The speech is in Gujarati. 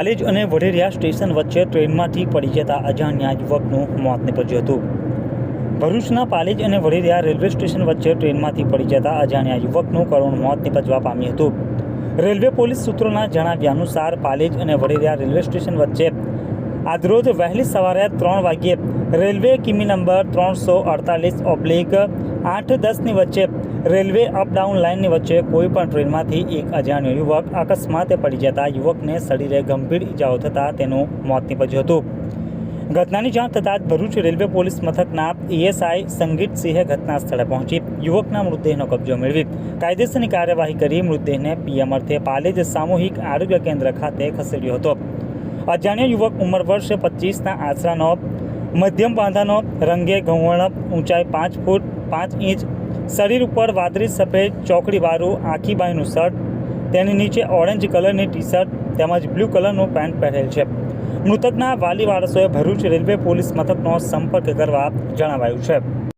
પાલેજ અને વઢેરિયા સ્ટેશન વચ્ચે ટ્રેનમાંથી પડી જતા અજાણ્યા યુવકનું મોત નીપજ્યું હતું. ભરૂચના પાલેજ અને વઢેરિયા રેલવે સ્ટેશન વચ્ચે ટ્રેનમાંથી પડી જતા અજાણ્યા યુવકનું કરુણ મોત નીપજવા પામ્યું હતું. રેલવે પોલીસ સૂત્રોના જણાવ્યા અનુસાર પાલેજ અને વઢેરિયા રેલવે સ્ટેશન વચ્ચે આજરોજ વહેલી સવારે ત્રણ વાગ્યે રેલવે કિમી નંબર ત્રણસો અડતાલીસ ઓબ્લિક આઠ દસની વચ્ચે રેલવે અપડાઉન લાઇનની વચ્ચે કોઈપણ ટ્રેનમાંથી એક અજાણ્યો યુવક અકસ્માતે પડી જતા યુવકને શરીરે ગંભીર ઇજાઓ થતાં તેનું મોત નીપજ્યું હતું. ઘટનાની જાણ થતાં જ ભરૂચ રેલવે પોલીસ મથકના ઈએસઆઈ સંગીતસિંહે ઘટના સ્થળે પહોંચી યુવકના મૃતદેહનો કબજો મેળવી. કાયદેસરની કાર્યવાહી કરી મૃતદેહને પીએમ અર્થે પાલેજ સામૂહિક આરોગ્ય કેન્દ્ર ખાતે ખસેડ્યો હતો. અજાણ્યો યુવક ઉંમર વર્ષ પચીસના આશરાનો મધ્યમ બાંધાનો રંગે ઘઉંવર્ણ ઊંચાઈ પાંચ ફૂટ પાંચ ઇંચ, શરીર ઉપર વાદળી સફેદ ચોકડીવાળું આખી બાઈનું શર્ટ, તેની નીચે ઓરેન્જ કલરની ટી શર્ટ તેમજ બ્લુ કલરનું પેન્ટ પહેરેલ છે. મૃતકના વાલી વારસોએ ભરૂચ રેલવે પોલીસ મથકનો સંપર્ક કરવા જણાવાયું છે.